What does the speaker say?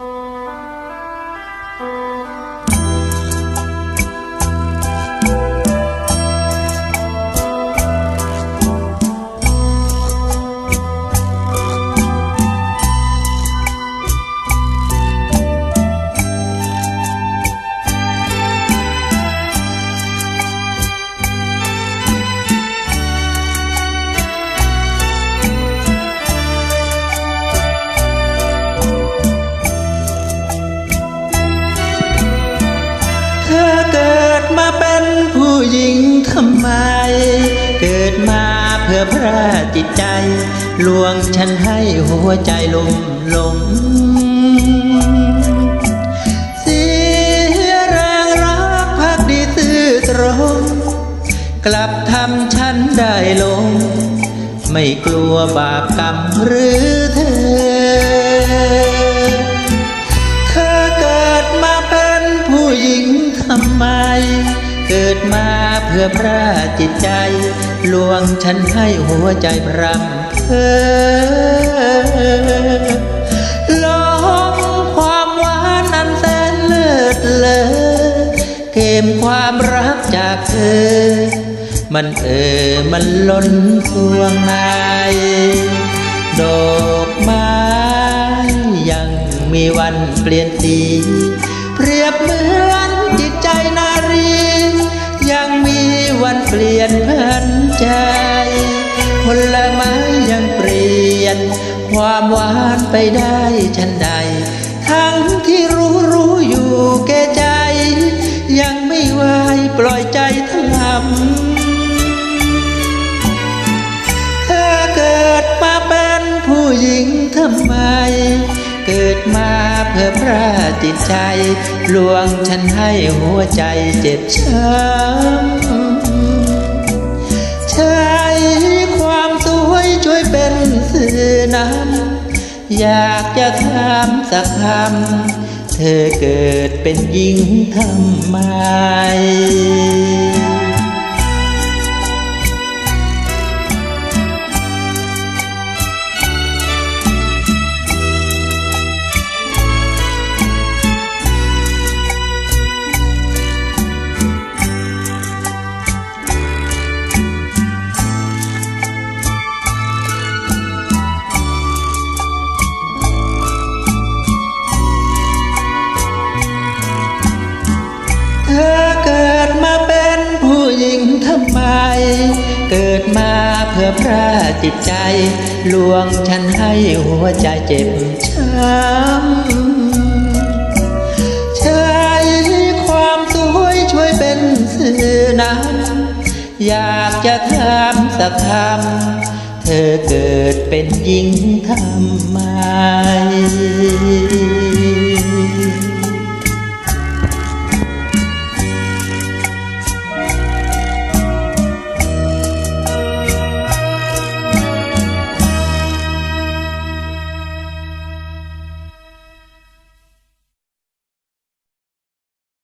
เมาเป็นผู้หญิงทำไม เกิดมาเพื่อพระจิตใจ ลวงฉันให้หัวใจลมหลงเสียแรงรักพักดีซื่อตรง กลับทำฉันได้ลง ไม่กลัวบาปกรรมหรือเธอ มาเพื่อพระจิตใจ ลวงฉันให้หัวใจพรำเพอลองความหวานอันแสนเลิศเลอเกมความรักจากเธอ มันเออมันล้นสวงในดอกไม้ยังมีวันเปลี่ยนสี ยังเปลี่ยน ความหวานไปได้ฉันใด ทั้งที่รู้รู้อยู่แก่ใจ ยังไม่ไหวปล่อยใจทำเธอเกิดมาเป็นผู้หญิงทำไม เกิดมาเพื่อพระจิตใจ ลวงฉันให้หัวใจเจ็บช้ำ อยากจะถามสักคำ เธอเกิดเป็นหญิงทำไม เกิดมาเพื่อพระจิตใจ ลวงฉันให้หัวใจเจ็บช้ำใช้ความสวยช่วยเป็นสื่อนำอยากจะถามสักคำเธอเกิดเป็นหญิงทำไม